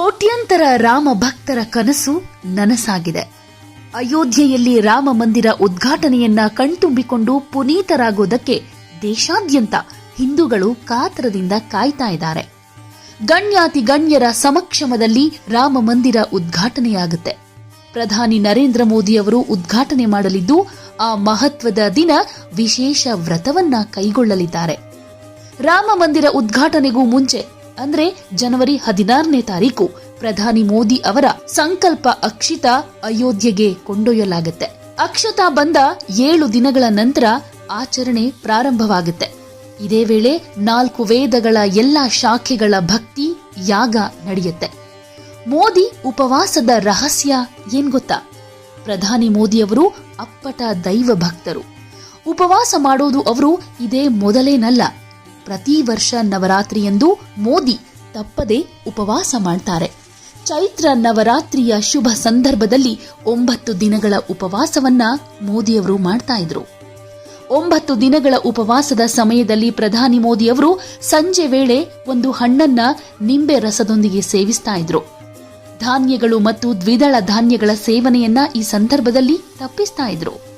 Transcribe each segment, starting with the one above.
ಕೋಟ್ಯಂತರ ರಾಮ ಭಕ್ತರ ಕನಸು ನನಸಾಗಿದೆ. ಅಯೋಧ್ಯೆಯಲ್ಲಿ ರಾಮ ಮಂದಿರ ಉದ್ಘಾಟನೆಯನ್ನ ಕಣ್ತುಂಬಿಕೊಂಡು ಪುನೀತರಾಗೋದಕ್ಕೆ ದೇಶಾದ್ಯಂತ ಹಿಂದೂಗಳು ಕಾತರದಿಂದ ಕಾಯ್ತಾ ಇದ್ದಾರೆ. ಗಣ್ಯಾತಿ ಗಣ್ಯರ ಸಮಕ್ಷಮದಲ್ಲಿ ರಾಮ ಮಂದಿರ ಉದ್ಘಾಟನೆಯಾಗುತ್ತೆ. ಪ್ರಧಾನಿ ನರೇಂದ್ರ ಮೋದಿ ಅವರು ಉದ್ಘಾಟನೆ ಮಾಡಲಿದ್ದು, ಆ ಮಹತ್ವದ ದಿನ ವಿಶೇಷ ವ್ರತವನ್ನ ಕೈಗೊಳ್ಳಲಿದ್ದಾರೆ. ರಾಮ ಮಂದಿರ ಉದ್ಘಾಟನೆಗೂ ಮುಂಚೆ ಅಂದ್ರೆ ಜನವರಿ ಹದಿನಾರನೇ ತಾರೀಕು ಪ್ರಧಾನಿ ಮೋದಿ ಅವರ ಸಂಕಲ್ಪ ಅಕ್ಷಿತ ಅಯೋಧ್ಯೆಗೆ ಕೊಂಡೊಯ್ಯಲಾಗುತ್ತೆ. ಅಕ್ಷತಾ ಬಂದ ಏಳು ದಿನಗಳ ನಂತರ ಆಚರಣೆ ಪ್ರಾರಂಭವಾಗುತ್ತೆ. ಇದೇ ವೇಳೆ ನಾಲ್ಕು ವೇದಗಳ ಎಲ್ಲ ಶಾಖೆಗಳ ಭಕ್ತಿ, ಯಾಗ ನಡೆಯುತ್ತೆ. ಮೋದಿ ಉಪವಾಸದ ರಹಸ್ಯ ಏನ್ ಗೊತ್ತಾ? ಪ್ರಧಾನಿ ಮೋದಿಯವರು ಅಪ್ಪಟ ದೈವ ಭಕ್ತರು. ಉಪವಾಸ ಮಾಡೋದು ಅವರು ಇದೇ ಮೊದಲೇನಲ್ಲ ಪ್ರತಿ ವರ್ಷ ನವರಾತ್ರಿಯಂದು ಮೋದಿ ತಪ್ಪದೆ ಉಪವಾಸ ಮಾಡ್ತಾರೆ. ಚೈತ್ರ ನವರಾತ್ರಿಯ ಶುಭ ಸಂದರ್ಭದಲ್ಲಿ ಒಂಬತ್ತು ದಿನಗಳ ಉಪವಾಸವನ್ನ ಮೋದಿಯವರು ಮಾಡ್ತಾ ಇದ್ರು. ಒಂಬತ್ತು ದಿನಗಳ ಉಪವಾಸದ ಸಮಯದಲ್ಲಿ ಪ್ರಧಾನಿ ಮೋದಿಯವರು ಸಂಜೆ ವೇಳೆ ಒಂದು ಹಣ್ಣನ್ನ ನಿಂಬೆ ರಸದೊಂದಿಗೆ ಸೇವಿಸ್ತಾ ಇದ್ರು. ಧಾನ್ಯಗಳು ಮತ್ತು ದ್ವಿದಳ ಧಾನ್ಯಗಳ ಸೇವನೆಯನ್ನ ಈ ಸಂದರ್ಭದಲ್ಲಿ ತಪ್ಪಿಸ್ತಾ ಇದ್ರು.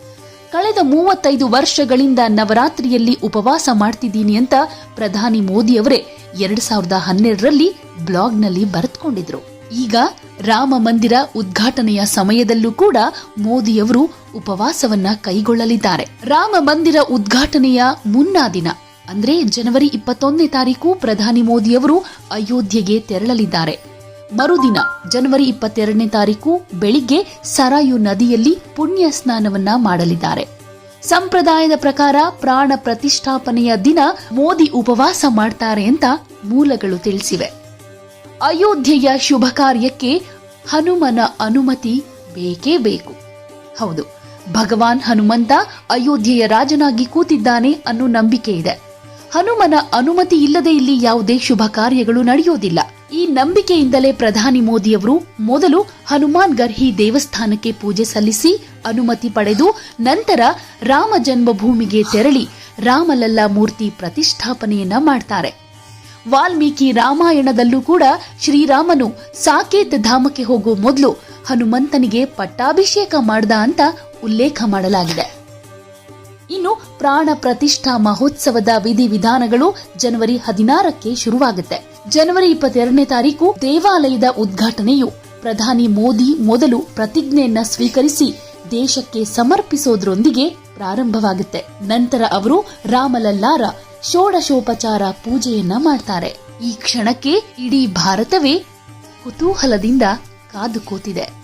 ಕಳೆದ ಮೂವತ್ತೈದು ವರ್ಷಗಳಿಂದ ನವರಾತ್ರಿಯಲ್ಲಿ ಉಪವಾಸ ಮಾಡ್ತಿದ್ದೀನಿ ಅಂತ ಪ್ರಧಾನಿ ಮೋದಿಯವರೇ ಎರಡ್ ಸಾವಿರದ ಹನ್ನೆರಡರಲ್ಲಿ ಬ್ಲಾಗ್ನಲ್ಲಿ ಬರೆದುಕೊಂಡಿದ್ರು. ಈಗ ರಾಮ ಮಂದಿರ ಉದ್ಘಾಟನೆಯ ಸಮಯದಲ್ಲೂ ಕೂಡ ಮೋದಿಯವರು ಉಪವಾಸವನ್ನ ಕೈಗೊಳ್ಳಲಿದ್ದಾರೆ. ರಾಮ ಮಂದಿರ ಉದ್ಘಾಟನೆಯ ಮುನ್ನಾ ದಿನ, ಅಂದ್ರೆ ಜನವರಿ ಇಪ್ಪತ್ತೊಂದನೇ ತಾರೀಕು ಪ್ರಧಾನಿ ಮೋದಿಯವರು ಅಯೋಧ್ಯೆಗೆ ತೆರಳಲಿದ್ದಾರೆ. ಮರುದಿನ ಜನವರಿ ಇಪ್ಪತ್ತೆರಡನೇ ತಾರೀಕು ಬೆಳಿಗ್ಗೆ ಸರಾಯು ನದಿಯಲ್ಲಿ ಪುಣ್ಯ ಸ್ನಾನವನ್ನ ಮಾಡಲಿದ್ದಾರೆ. ಸಂಪ್ರದಾಯದ ಪ್ರಕಾರ ಪ್ರಾಣ ಪ್ರತಿಷ್ಠಾಪನೆಯ ದಿನ ಮೋದಿ ಉಪವಾಸ ಮಾಡ್ತಾರೆ ಅಂತ ಮೂಲಗಳು ತಿಳಿಸಿವೆ. ಅಯೋಧ್ಯೆಯ ಶುಭ ಕಾರ್ಯಕ್ಕೆ ಹನುಮನ ಅನುಮತಿ ಬೇಕೇ ಬೇಕು. ಹೌದು, ಭಗವಾನ್ ಹನುಮಂತ ಅಯೋಧ್ಯೆಯ ರಾಜನಾಗಿ ಕೂತಿದ್ದಾನೆ ಅನ್ನೋ ನಂಬಿಕೆ ಇದೆ. ಹನುಮನ ಅನುಮತಿ ಇಲ್ಲದೆ ಇಲ್ಲಿ ಯಾವುದೇ ಶುಭ ಕಾರ್ಯಗಳು ನಡೆಯೋದಿಲ್ಲ. ಈ ನಂಬಿಕೆಯಿಂದಲೇ ಪ್ರಧಾನಿ ಮೋದಿಯವರು ಮೊದಲು ಹನುಮಾನ್ ಗರ್ಹಿ ದೇವಸ್ಥಾನಕ್ಕೆ ಪೂಜೆ ಸಲ್ಲಿಸಿ ಅನುಮತಿ ಪಡೆದು ನಂತರ ರಾಮ ಜನ್ಮಭೂಮಿಗೆ ತೆರಳಿ ರಾಮಲಲ್ಲಾ ಮೂರ್ತಿ ಪ್ರತಿಷ್ಠಾಪನೆಯನ್ನ ಮಾಡ್ತಾರೆ. ವಾಲ್ಮೀಕಿ ರಾಮಾಯಣದಲ್ಲೂ ಕೂಡ ಶ್ರೀರಾಮನು ಸಾಕೇತ್ ಧಾಮಕ್ಕೆ ಹೋಗೋ ಮೊದಲು ಹನುಮಂತನಿಗೆ ಪಟ್ಟಾಭಿಷೇಕ ಮಾಡ್ದ ಅಂತ ಉಲ್ಲೇಖ ಮಾಡಲಾಗಿದೆ. ಇನ್ನು ಪ್ರಾಣ ಪ್ರತಿಷ್ಠಾ ಮಹೋತ್ಸವದ ವಿಧಿವಿಧಾನಗಳು ಜನವರಿ ಹದಿನಾರಕ್ಕೆ ಶುರುವಾಗುತ್ತೆ. ಜನವರಿ ಇಪ್ಪತ್ತೆರಡನೇ ತಾರೀಕು ದೇವಾಲಯದ ಉದ್ಘಾಟನೆಯು. ಪ್ರಧಾನಿ ಮೋದಿ ಮೊದಲು ಪ್ರತಿಜ್ಞೆಯನ್ನ ಸ್ವೀಕರಿಸಿ ದೇಶಕ್ಕೆ ಸಮರ್ಪಿಸೋದ್ರೊಂದಿಗೆ ಪ್ರಾರಂಭವಾಗುತ್ತೆ. ನಂತರ ಅವರು ರಾಮಲಲ್ಲಾರ ಷೋಡಶೋಪಚಾರ ಪೂಜೆಯನ್ನ ಮಾಡ್ತಾರೆ. ಈ ಕ್ಷಣಕ್ಕೆ ಇಡೀ ಭಾರತವೇ ಕುತೂಹಲದಿಂದ ಕಾದು ಕೂತಿದೆ.